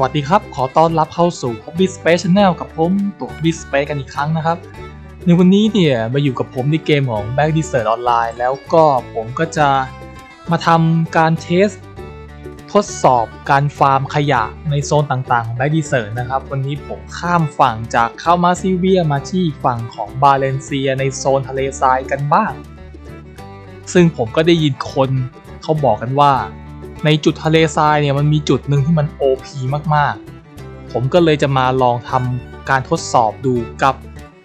สวัสดีครับ ขอต้อนรับเข้าสู่ Hobby Space Channel กับผมตัว Hobby Space กันอีกครั้งนะครับ ในวันนี้เนี่ยมาอยู่กับผมในเกมของ Back Desert Online แล้วก็ผมก็จะมาทำการเทส ทดสอบการฟาร์มขยะในโซนต่างๆของ Back Desert นะครับ วันนี้ผมข้ามฝั่งจากเข้ามาซิเวียมาที่ฝั่งของบาเลนเซียในโซนทะเลทรายกันบ้าง ซึ่งผมก็ได้ยินคนเขาบอกกันว่า ในจุดทะเลทรายเนี่ยมันมีจุดหนึ่งที่มัน OP มากๆ ผมก็เลยจะมาลองทำการทดสอบดูกับ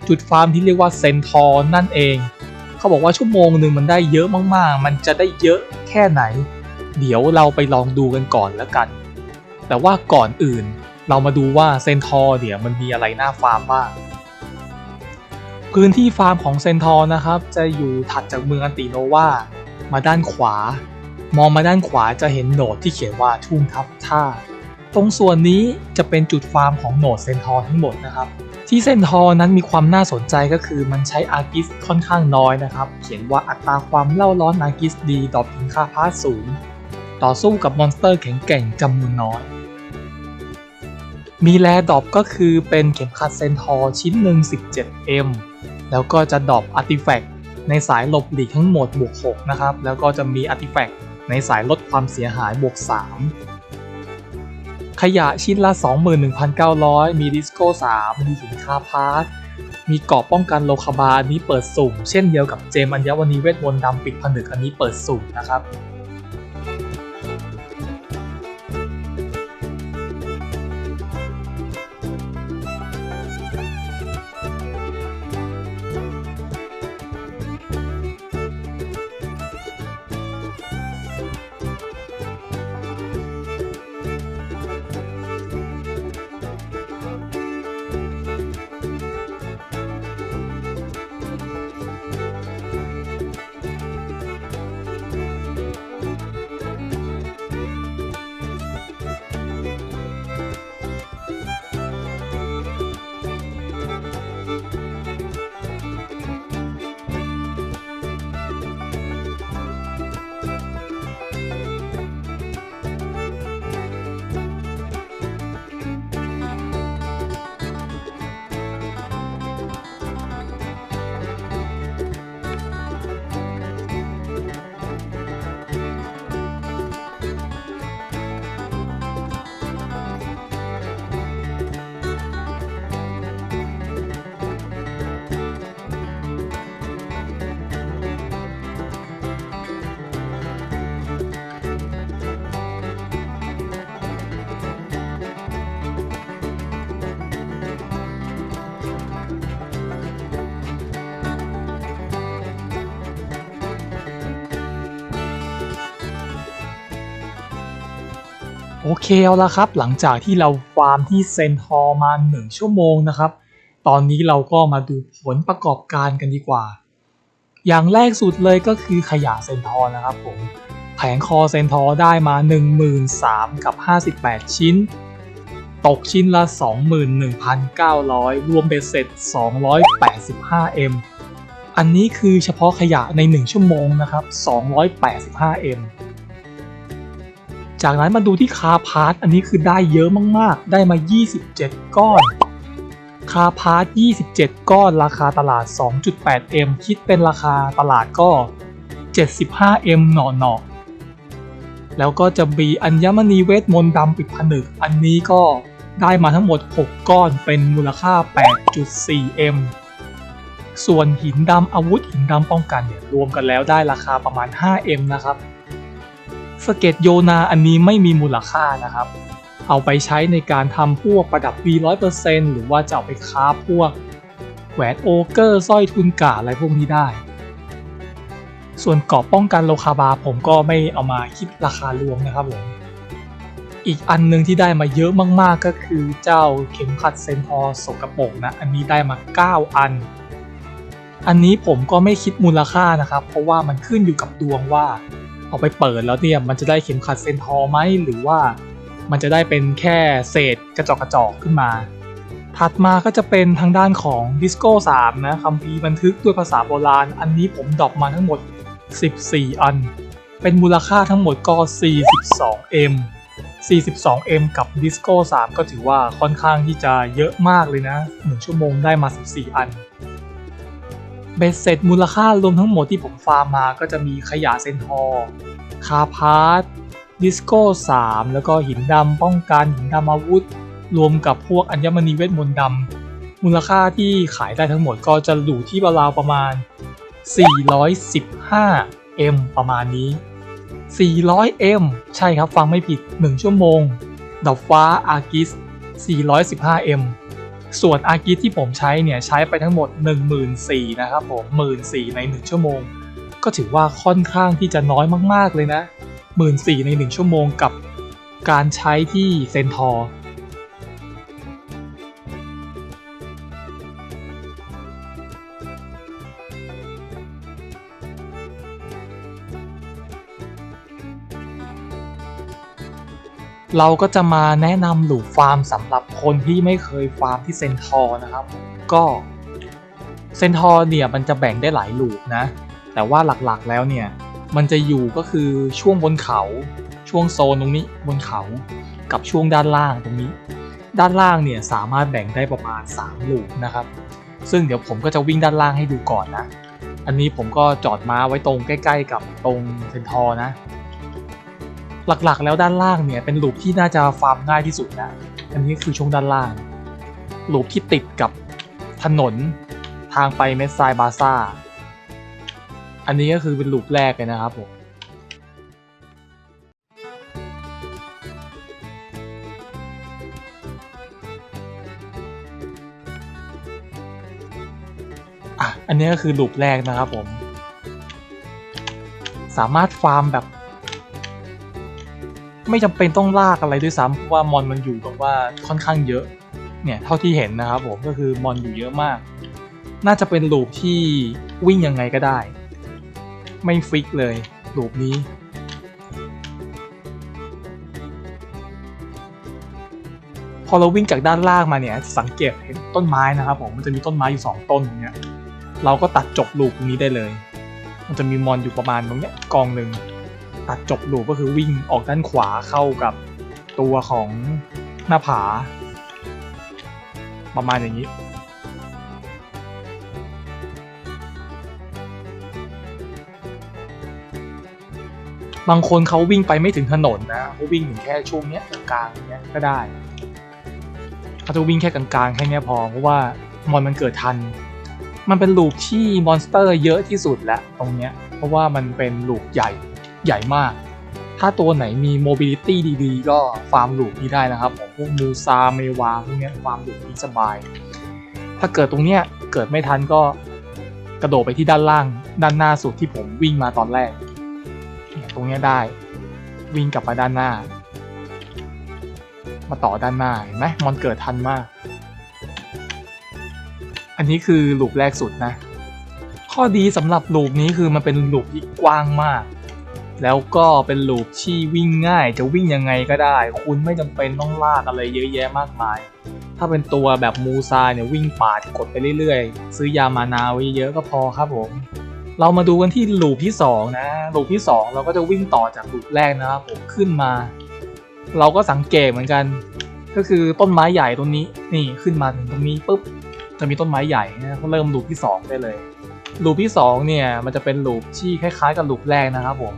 จุดฟาร์มที่เรียกว่าเซนทอร์นั่นเอง เขาบอกว่าชั่วโมงหนึ่งมันได้เยอะมากๆ มันจะได้เยอะแค่ไหน เดี๋ยวเราไปลองดูกันก่อนแล้วกัน แต่ว่าก่อนอื่น เรามาดูว่าเซนทอร์เนี่ยมันมีอะไรน่าฟาร์มบ้าง พื้นที่ฟาร์มของเซนทอร์นะครับ จะอยู่ถัดจากเมืองอันติโนวามาด้านขวา มองมาด้านขวาจะเห็นโหนดที่เขียนว่าทุ่งทับท่า ตรงส่วนนี้จะเป็นจุดฟาร์มของโหนดเซนทอร์ทั้งหมดนะครับ ที่เซนทอร์นั้นมีความน่าสนใจก็คือมันใช้อาร์กิสค่อนข้างน้อยนะครับ เขียนว่าอัตราความเล่าร้อนอาร์กิสดีดรอปทิ้งค่าพาสสูง ต่อสู้กับมอนสเตอร์แข็งแกร่งจำนวนน้อย มีแรดรอปก็คือเป็นเข็มขัดเซนทอร์ชิ้นหนึ่ง 17M แล้วก็จะดรอปอาร์ติแฟกต์ในสายหลบหลีกทั้งหมดบวก6นะครับ แล้วก็จะมีอาร์ติแฟกต์ ในสายลดความเสียหายบวก 3 ขยะชิ้นละ 21,900 มีดิสโก้ 3 มีสินค้าพาร์ทมีเกราะป้องกันโลคาบาอันนี้เปิดสุ่ม เช่นเดียวกับเจมอัญวันีเวทมนต์ดำปิดผนึกอันนี้เปิดสุ่มนะครับ โอเคเอาละครับ หลังจากที่เราฟาร์มที่เซนทอร์มา 1 ชั่วโมงนะครับ ตอนนี้เราก็มาดูผลประกอบการกันดีกว่า อย่างแรกสุดเลยก็คือขยะเซนทอร์นะครับผมแผงคอเซนทอร์ได้มา 13,000 กับ 58 ชิ้น ตกชิ้นละ 21,900 รวมเบ็ดเสร็จ 285M อันนี้คือเฉพาะขยะใน 1 ชั่วโมงนะครับ 285M จากนั้นมาดูที่คาพาร์ทอันนี้คือได้เยอะมากๆ ได้มา 27 ก้อน คาพาร์ท27 ก้อนราคาตลาด 2.8M คิดเป็นราคาตลาดก็ 75M หน่อหนอแล้วก็จะมีอัญมณีเวทมนต์ดำปิดผนึก อันนี้ก็ได้มาทั้งหมด 6 ก้อนเป็นมูลค่า 8.4M ส่วนหินดำอาวุธหินดำป้องกันเนี่ยรวมกันแล้วได้ราคาประมาณ 5M นะครับ สเก็ตโยนาอันนี้ไม่มีมูลค่านะครับ เอาไปใช้ในการทำพวกประดับ V100% หรือว่าจะเอาไปค้าพวกแหวนโอเกอร์สร้อยทุนกาอะไรพวกนี้ได้ ส่วนกราะป้องกันโลคาบาผมก็ไม่เอามาคิดราคารวมนะครับผม อีกอันหนึ่งที่ได้มาเยอะมากๆก็คือเจ้าเข็มขัดเซนทอร์สกรปรกนะ อันนี้ได้มา 9 อัน อันนี้ผมก็ไม่คิดมูลค่านะครับ เพราะว่ามันขึ้นอยู่กับดวงว่า เอาไปเปิดแล้วเนี่ยมันจะได้เข็มขัดเซนทอไหมหรือว่ามันจะได้เป็นแค่เศษกระจกกระจอกขึ้นมา ถัดมาก็จะเป็นทางด้านของดิสโก้3นะคำพีบันทึกด้วยภาษาโบราณ อันนี้ผมดรอปมาทั้งหมด 14 อัน เป็นมูลค่าทั้งหมดก็ 42M 42M กับ Disco 3 ก็ถือว่าค่อนข้างที่จะเยอะมากเลยนะ 1 ชั่วโมงได้มา 14 อัน เบ็ดเสร็จมูลค่ารวมทั้งหมดที่ผมฟาร์มมาก็จะมีขยะเซนทอร์คาพาร์ตดิสโก้3แล้วก็หินดำป้องกันหินดำอาวุธ รวมกับพวกอัญมณีเวทมนต์ดำมูลค่าที่ขายได้ทั้งหมดก็จะอยู่ที่ราวประมาณ 415M ประมาณนี้ 400M ใช่ครับฟังไม่ผิด 1 ชั่วโมงดอกฟ้าอากิส 415M ส่วนอากิที่ผมใช้เนี่ยใช้ไปทั้งหมด 14,000นะครับผม14,000ใน 1 ชั่วโมง ก็ถือว่าค่อนข้างที่จะน้อยมากๆเลยนะ 14,000ใน 1 ชั่วโมงกับการใช้ที่เซนทอร์ เราก็จะมาแนะนำหลูปฟาร์มสำหรับคนที่ไม่เคยฟาร์มที่เซนทอร์นะครับ ก็เซนทอร์เนี่ยมันจะแบ่งได้หลายหลูปนะ แต่ว่าหลักๆแล้วเนี่ย มันจะอยู่ก็คือช่วงบนเขาช่วงโซนตรงนี้บนเขากับช่วงด้านล่างตรงนี้ ด้านล่างเนี่ยสามารถแบ่งได้ประมาณ3หลูปนะครับ ซึ่งเดี๋ยวผมก็จะวิ่งด้านล่างให้ดูก่อนนะ อันนี้ผมก็จอดม้าไว้ตรงใกล้ ๆ กับตรงเซนทอร์นะ หลักๆ แล้วด้านล่างเนี่ยเป็นลูปที่น่าจะฟาร์มง่ายที่สุดนะอันนี้คือช่วงด้านล่างลูปที่ติดกับถนนทางไปเมสไซบาซ่า อันนี้ก็คือเป็นลูปแรกเลยนะครับผมอันนี้ก็คือลูปแรกนะครับผม สามารถฟาร์มแบบ ไม่จำเป็นต้องลากอะไรด้วยซ้ำเพราะว่ามอนมันอยู่แบบว่าค่อนข้างเยอะเนี่ยเท่าที่เห็นนะครับผมก็คือมอนอยู่เยอะมาก น่าจะเป็นลูปที่วิ่งยังไงก็ได้ ไม่ฟิกเลยลูปนี้พอเราวิ่งจากด้านล่างมาเนี่ยสังเกตเห็นต้นไม้นะครับผมมันจะมีต้นไม้อยู่ 2 ต้นอย่างเงี้ยเราก็ตัดจบลูปตรงนี้ได้เลย มันจะมีมอนอยู่ประมาณตรงเนี้ยกองหนึ่ง ตัดจบลูปก็คือวิ่งออกด้านขวาเข้ากับตัวของหน้าผา ประมาณอย่างนี้ บางคนเขาวิ่งไปไม่ถึงถนนนะเขาวิ่งถึงแค่ช่วงเนี้ยกลางเนี้ยก็ได้เขาจะวิ่งแค่กลางๆแค่นี้พอเพราะว่ามอนมันเกิดทัน มันเป็นลูปที่มอนสเตอร์เยอะที่สุดแล้วตรงเนี้ย เพราะว่ามันเป็นลูปใหญ่ ใหญ่มาก ถ้าตัวไหนมี mobility ดีๆ ก็ฟาร์มหลูปนี้ได้นะครับผมพวกมูซาเมวาพวกนี้ฟาร์มลูปนี้สบาย ถ้าเกิดตรงเนี้ยเกิดไม่ทันก็กระโดดไปที่ด้านล่าง ด้านหน้าสุดที่ผมวิ่งมาตอนแรก ตรงเนี้ยได้วิ่งกลับมาด้านหน้า มาต่อด้านหน้าเห็นไหมมอนเกิดทันมาก อันนี้คือลูปแรกสุดนะ ข้อดีสำหรับลูปนี้คือมันเป็นลูปที่กว้างมาก แล้วก็เป็นลูปที่วิ่งง่าย จะวิ่งยังไงก็ได้ คุณไม่จำเป็นต้องลากอะไรเยอะแยะมากมาย ถ้าเป็นตัวแบบมูซาเนี่ยวิ่งปาดกดไปเรื่อยๆ ซื้อยามานาไว้เยอะก็พอครับผม เรามาดูกันที่ลูปที่2นะลูปที่ 2 เราก็จะวิ่งต่อจากลูปแรกนะครับผมขึ้นมา เราก็สังเกตเหมือนกัน ก็คือต้นไม้ใหญ่ตรงนี้นี่ขึ้นมาถึงตรงนี้ปุ๊บจะมีต้นไม้ใหญ่นะก็เริ่มลูปที่ 2 ได้เลยลูปที่2เนี่ยมันจะเป็นลูปที่คล้ายๆกับลูปแรกนะครับผม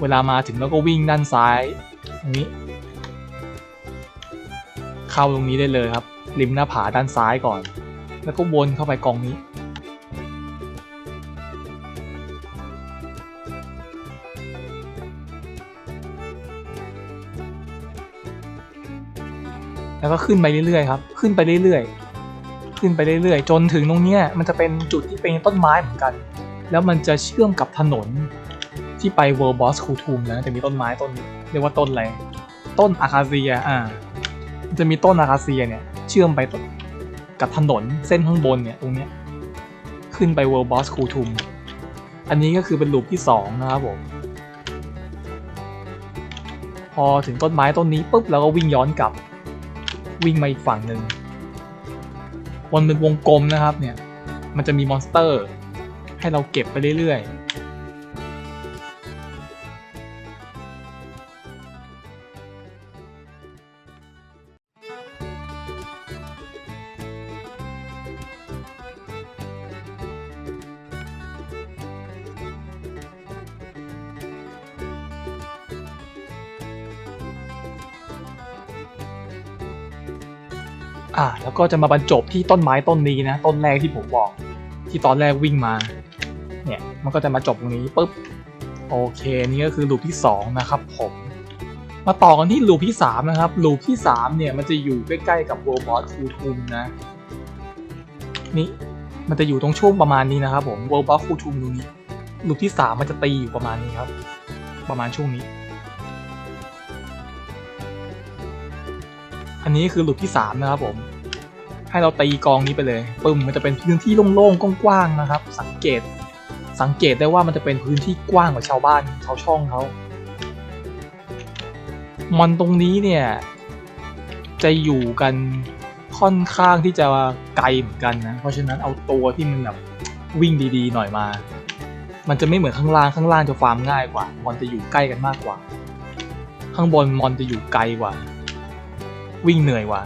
เวลามาถึงแล้วก็วิ่งด้านซ้ายตรงนี้ เข้าตรงนี้ได้เลยครับ ริมหน้าผาด้านซ้ายก่อน แล้วก็วนเข้าไปกองนี้แล้วก็ขึ้นไปเรื่อยๆครับ ขึ้นไปเรื่อยๆ ขึ้นไปเรื่อยๆ จนถึงตรงเนี้ยมันจะเป็นจุดที่เป็นต้นไม้เหมือนกัน แล้วมันจะเชื่อมกับถนน ที่ไป World Boss k u t u m นะจะมีต้นไม้ต้นเรียกว่าต้นอะไรต้นอาคาเซียอ่า จะมีต้นอาคาเซียเนี่ย เชื่อมไปกับถนนเส้นข้างบนเนี่ยตรงเนี้ยขึ้นไป World Boss k u t u m อันนี้ก็คือเป็นลูปที่2นะครับผมพอถึงต้นไม้ต้นนี้ปุ๊บเราก็วิ่งย้อนกลับ วิ่งมาอีกฝั่งหนึ่งวนเป็นวงกลมนะครับเนี่ย มันจะมีมอนสเตอร์ ให้เราเก็บไปเรื่อยๆ อ่าแล้วก็จะมาบรรจบที่ต้นไม้ต้นนี้นะ ต้นแรกที่ผมบอก ที่ตอนแรกวิ่งมา เนี่ยมันก็จะมาจบตรงนี้ปุ๊บโอเคนี่ก็คือลูปที่สองนะครับผมมาต่อกันที่ลูปที่สามนะครับลูปที่สามเนี่ยมันจะอยู่ใกล้ๆกับโรบอทคูทุมนะนี่มันจะอยู่ตรงช่วงประมาณนี้นะครับผมโรบอทคูทุมตรงนี้ลูปที่สามมันจะตีอยู่ประมาณนี้ครับ ประมาณช่วงนี้ อันนี้คือหลูปที่สามนะครับผม ให้เราตีกองนี้ไปเลยปึ้มมันจะเป็นพื้นที่โล่งๆกว้างๆนะครับ สังเกต สังเกตได้ว่ามันจะเป็นพื้นที่กว้างกว่าชาวบ้านชาวช่องเขามอนตรงนี้เนี่ย จะอยู่กันค่อนข้างที่จะไกลเหมือนกันนะ เพราะฉะนั้นเอาตัวที่มันแบบวิ่งดีๆ หน่อยมา มันจะไม่เหมือนข้างล่างข้างล่างจะฟาร์มง่ายกว่ามอนจะอยู่ใกล้กันมากกว่า ข้างบนมอนจะอยู่ไกลกว่า วิ่งเหนื่อยว่า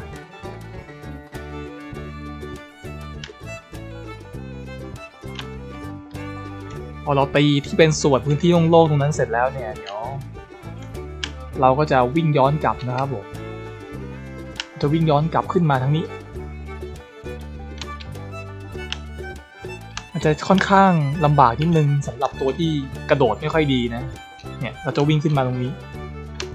พอเราตีที่เป็นส่วนพื้นที่โล่งๆตรงนั้นเสร็จแล้วเนี่ยเดี๋ยวเราก็จะวิ่งย้อนกลับนะครับผมจะวิ่งย้อนกลับขึ้นมาทางนี้มันจะค่อนข้างลำบากนิดนึงสำหรับตัวที่กระโดดไม่ค่อยดีนะ เนี่ยเราจะวิ่งขึ้นมาตรงนี้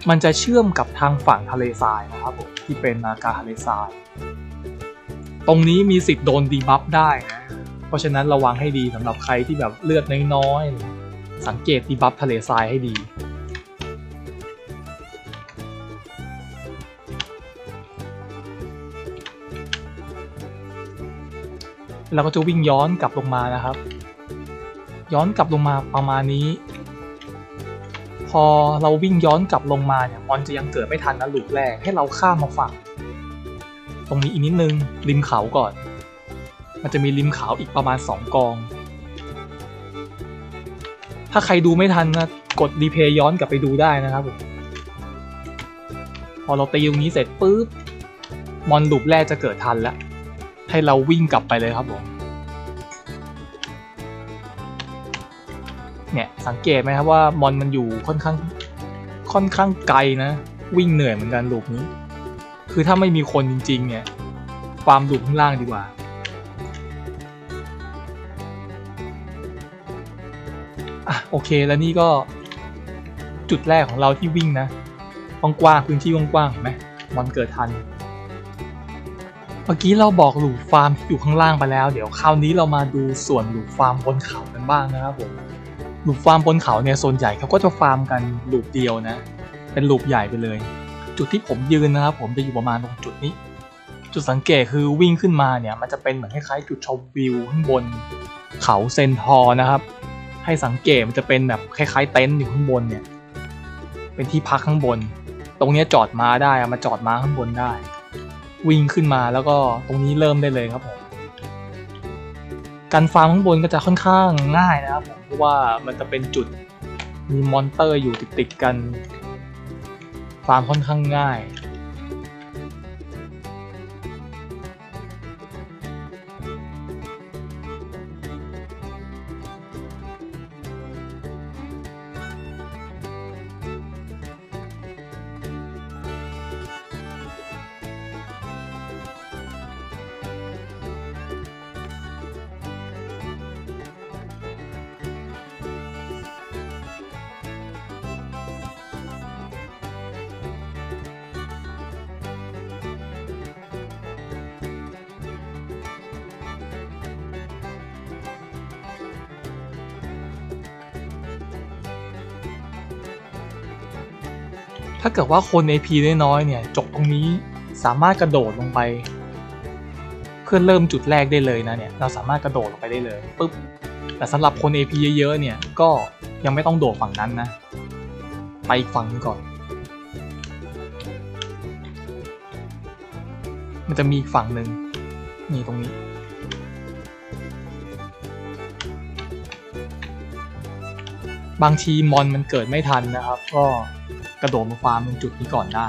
มันจะเชื่อมกับทางฝั่งทะเลทรายนะครับผมที่เป็นนาคาทะเลทราย ตรงนี้มีสิทธิ์โดนดีบัฟได้นะเพราะฉะนั้นระวังให้ดีสำหรับใครที่แบบเลือดน้อยๆสังเกตดีบัฟทะเลทรายให้ดีเราก็จะวิ่งย้อนกลับลงมานะครับ ย้อนกลับลงมาประมาณนี้ พอเราวิ่งย้อนกลับลงมาเนี่ยมอนจะยังเกิดไม่ทันนะลูกแรกให้เราข้ามมาฝั่ง ตรงนี้อีกนิดนึงริมเขาก่อน มันจะมีริมเขาอีกประมาณ 2 กอง ถ้าใครดูไม่ทันนะกดรีเพย์ย้อนกลับไปดูได้นะครับผมพอเราตีตรงนี้เสร็จปุ๊บมอนลูปแรกจะเกิดทันแล้วให้เราวิ่งกลับไปเลยครับผม เนี่ยสังเกตไหมครับว่ามอนมันอยู่ค่อนข้างค่อนข้างไกลนะ วิ่งเหนื่อยเหมือนกันลูปนี้ คือถ้าไม่มีคนจริง ๆ เนี่ยฟาร์มลูปข้างล่างดีกว่า อะโอเคแล้วนี่ก็จุดแรกของเราที่วิ่งนะกว้างๆพื้นที่กว้างๆเห็นไหมมอนเกิดทันเมื่อกี้เราบอกหลูฟาร์มที่อยู่ข้างล่างไปแล้ว เดี๋ยวคราวนี้เรามาดูส่วนหลูฟาร์มบนเขากันบ้างนะครับผม หลูฟาร์มบนเขาเนี่ยส่วนใหญ่เขาก็จะฟาร์มกันหลูปเดียวนะ เป็นหลูปใหญ่ไปเลย จุดที่ผมยืนนะครับผมจะอยู่ประมาณตรงจุดนี้ จุดสังเกตคือวิ่งขึ้นมาเนี่ยมันจะเป็นเหมือนคล้ายๆจุดชมวิวข้างบนเขาเซนทอร์นะครับ ให้สังเกตมันจะเป็นแบบคล้ายๆเต็นท์อยู่ข้างบนเนี่ยเป็นที่พักข้างบน ตรงนี้จอดม้าได้มาจอดม้าข้างบนได้ วิ่งขึ้นมาแล้วก็ตรงนี้เริ่มได้เลยครับผม การฟาร์มข้างบนก็จะค่อนข้างง่ายนะครับผมเพราะว่ามันจะเป็นจุดมีมอนเตอร์อยู่ติดๆกัน ฟาร์มค่อนข้างง่าย ถ้าเกิดว่าคน AP น้อยๆเนี่ยจบตรงนี้สามารถกระโดดลงไป เพื่อเริ่มจุดแรกได้เลยนะเนี่ยเราสามารถกระโดดลงไปได้เลยปุ๊บแต่สำหรับคน AP เยอะๆเนี่ยก็ยังไม่ต้องโดดฝั่งนั้นนะ ไปอีกฝั่งหนึงก่อน มันจะมีอีกฝั่งหนึ่งนี่ตรงนี้บางทีมอนมันเกิดไม่ทันนะครับ ก็ กระโดดมาฟาร์มจุดนี้ก่อนได้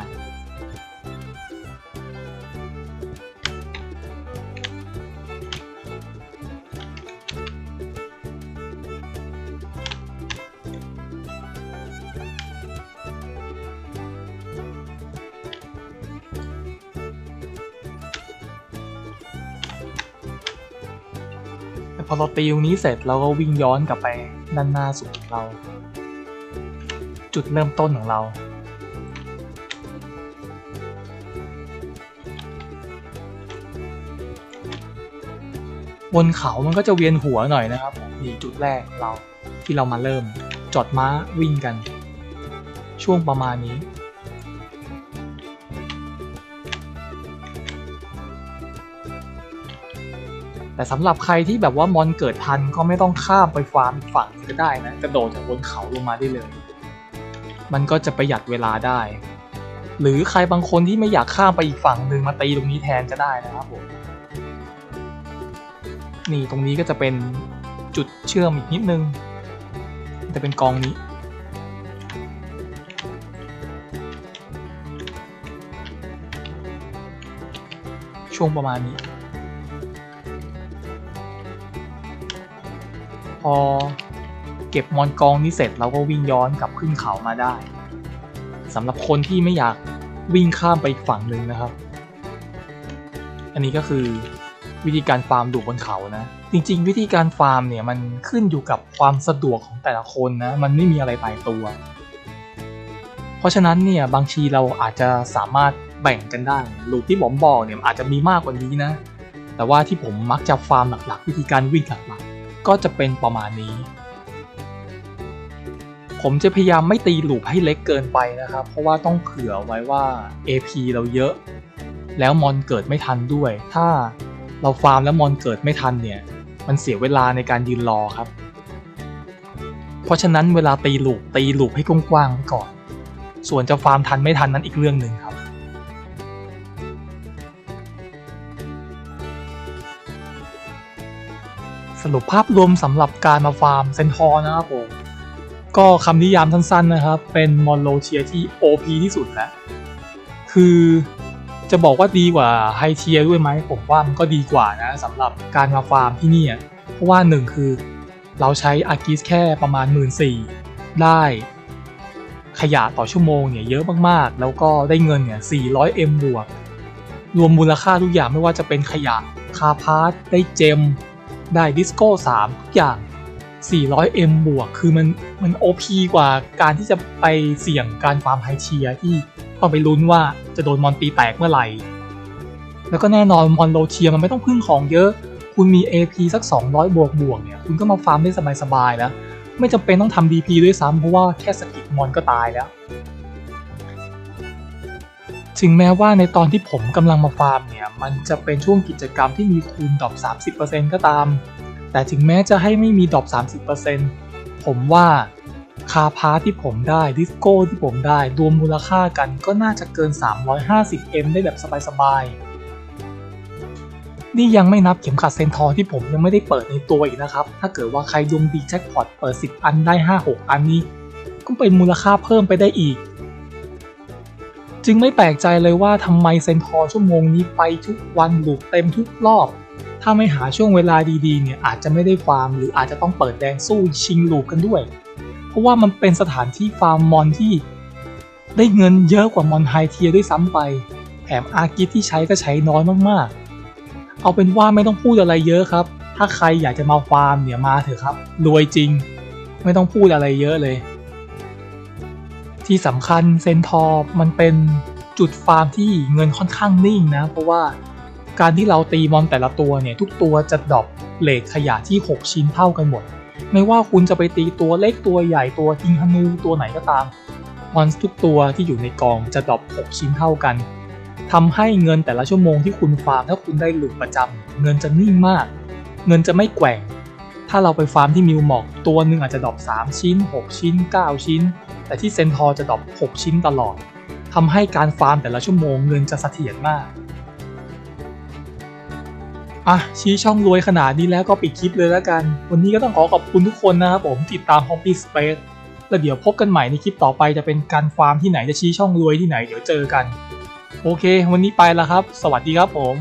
พอเราตีตรงนี้เสร็จเราก็วิ่งย้อนกลับไปด้านหน้าสุดของเรา จุดเริ่มต้นของเรา บนเขามันก็จะเวียนหัวหน่อยนะครับนี่จุดแรกเราที่เรามาเริ่มจอดม้าวิ่งกัน ช่วงประมาณนี้ แต่สำหรับใครที่แบบว่ามอนเกิดทันก็ไม่ต้องข้ามไปฟาร์มอีกฝั่งก็ได้นะกระโดดจากบนเขาลงมาได้เลย มันก็จะประหยัดเวลาได้ หรือใครบางคนที่ไม่อยากข้ามไปอีกฝั่งหนึ่งมาตีตรงนี้แทนก็ได้นะครับผม นี่ตรงนี้ก็จะเป็นจุดเชื่อมอีกนิดนึง จะเป็นกองนี้ ช่วงประมาณนี้ พอเก็บมอนกองนี้เสร็จเราก็วิ่งย้อนกลับขึ้นเขามาได้สำหรับคนที่ไม่อยากวิ่งข้ามไปอีกฝั่งหนึ่งนะครับ อันนี้ก็คือ วิธีการฟาร์มดูบนเขานะ จริง ๆ วิธีการฟาร์มเนี่ยมันขึ้นอยู่กับความสะดวกของแต่ละคนนะ มันไม่มีอะไรตายตัว เพราะฉะนั้นเนี่ยบางทีเราอาจจะสามารถแบ่งกันได้ลูกที่ผมบอกเนี่ยอาจจะมีมากกว่านี้นะ แต่ว่าที่ผมมักจะฟาร์มหลักๆ วิธีการวิ่งหลักๆ ก็จะเป็นประมาณนี้ ผมจะพยายามไม่ตีลูปให้เล็กเกินไปนะครับ เพราะว่าต้องเผื่อไว้ว่า AP เราเยอะ แล้วมอนเกิดไม่ทันด้วย ถ้า เราฟาร์มแล้วมอนเกิดไม่ทันเนี่ย มันเสียเวลาในการยืนรอครับ เพราะฉะนั้นเวลาตีลูปตีลูปให้กว้างๆไว้ก่อน ส่วนจะฟาร์มทันไม่ทันนั้นอีกเรื่องหนึ่งครับ สรุปภาพรวมสำหรับการมาฟาร์มเซนทอร์นะครับผมก็คำนิยามสั้นๆนะครับ เป็นมอนโลเชียที่ OP ที่สุดแล้ว คือ จะบอกว่าดีกว่าไฮเทียด้วยไหมผมว่ามันก็ดีกว่านะสำหรับการมาฟาร์มที่นี่เพราะว่าหนึ่งคือ เราใช้อากิสแค่ประมาณ 1 4ื่นได้ขยะต่อชั่วโมงเนี่ยเยอะมากๆ แล้วก็ได้เงินเนี่ย 400M บวก รวมมูลค่าทุกอย่างไม่ว่าจะเป็นขยะคาพาร์ทได้เจม ได้ดิสโก้ 3 ทุกอย่าง 400M บวก คือมันมัน OP กว่าการที่จะไปเสี่ยงการฟาร์มไฮเทียที่ ต้องไปลุ้นว่าจะโดนมอนตีแตกเมื่อไหร่ แล้วก็แน่นอนมอนโลเทียมันไม่ต้องพึ่งของเยอะ คุณมี AP สัก 200 บวกบวกเนี่ย คุณก็มาฟาร์มได้สบายๆแล้ว ไม่จำเป็นต้องทำ DP ด้วยซ้ำเพราะว่าแค่สกิลมอนก็ตายแล้ว ถึงแม้ว่าในตอนที่ผมกำลังมาฟาร์มเนี่ย มันจะเป็นช่วงกิจกรรมที่มีคูณดรอป30%ก็ตาม แต่ถึงแม้จะให้ไม่มีดรอป30%ผมว่า คาพาร์ที่ผมได้ ดิสโก้ที่ผมได้ รวมมูลค่ากันก็น่าจะเกิน 350M ได้แบบสบายๆ นี่ยังไม่นับเข็มขัดเซนทอที่ผมยังไม่ได้เปิดในตัวอีกนะครับ ถ้าเกิดว่าใครดวงดีแจ็คพอตเปิด 10 อันได้ 5-6 อันนี้ ก็เป็นมูลค่าเพิ่มไปได้อีก จึงไม่แปลกใจเลยว่าทำไมเซนทอชั่วโมงนี้ไปทุกวันหลูกเต็มทุกรอบถ้าไม่หาช่วงเวลาดีๆ เนี่ยอาจจะไม่ได้ฟาร์ม หรืออาจจะต้องเปิดแดงสู้ชิงลูกกันด้วย ราะว่ามันเป็นสถานที่ฟาร์มมอนที่ได้เงินเยอะกว่ามอนไฮเทียด้วยซ้ำไป แถมอากิที่ใช้ก็ใช้น้อยมากๆ เอาเป็นว่าไม่ต้องพูดอะไรเยอะครับ ถ้าใครอยากจะมาฟาร์มเนี่ยมาเถอะครับ รวยจริง ไม่ต้องพูดอะไรเยอะเลย ที่สำคัญเซนทอร์มันเป็นจุดฟาร์มที่เงินค่อนข้างนิ่งนะ เพราะว่าการที่เราตีมอนแต่ละตัวเนี่ยทุกตัวจะดรอปเลทขยะที่ 6 ชิ้นเท่ากันหมด ไม่ว่าคุณจะไปตีตัวเล็กตัวใหญ่ตัวทิงฮานูตัวไหนก็ตามมอนทุกตัวที่อยู่ในกองจะดรอป6ชิ้นเท่ากันทำให้เงินแต่ละชั่วโมงที่คุณฟาร์มถ้าคุณได้หลุดประจำเงินจะนิ่งมาก เงินจะไม่แกว่ง ถ้าเราไปฟาร์มที่มิวหมอกตัวหนึ่งอาจจะดรอป3ชิ้น 6 ชิ้น 9 ชิ้น แต่ที่เซนทอร์จะดรอป6 ชิ้นตลอดทำให้การฟาร์มแต่ละชั่วโมงเงินจะเสถียรมาก อะชี้ช่องรวยขนาดนี้แล้วก็ปิดคลิปเลยแล้วกัน วันนี้ก็ต้องขอขอบคุณทุกคนนะครับผมติดตาม Hobby Space แล้วเดี๋ยวพบกันใหม่ในคลิปต่อไปจะเป็นการฟาร์มที่ไหนจะชี้ช่องรวยที่ไหนเดี๋ยวเจอกัน โอเค วันนี้ไปแล้วครับ สวัสดีครับผม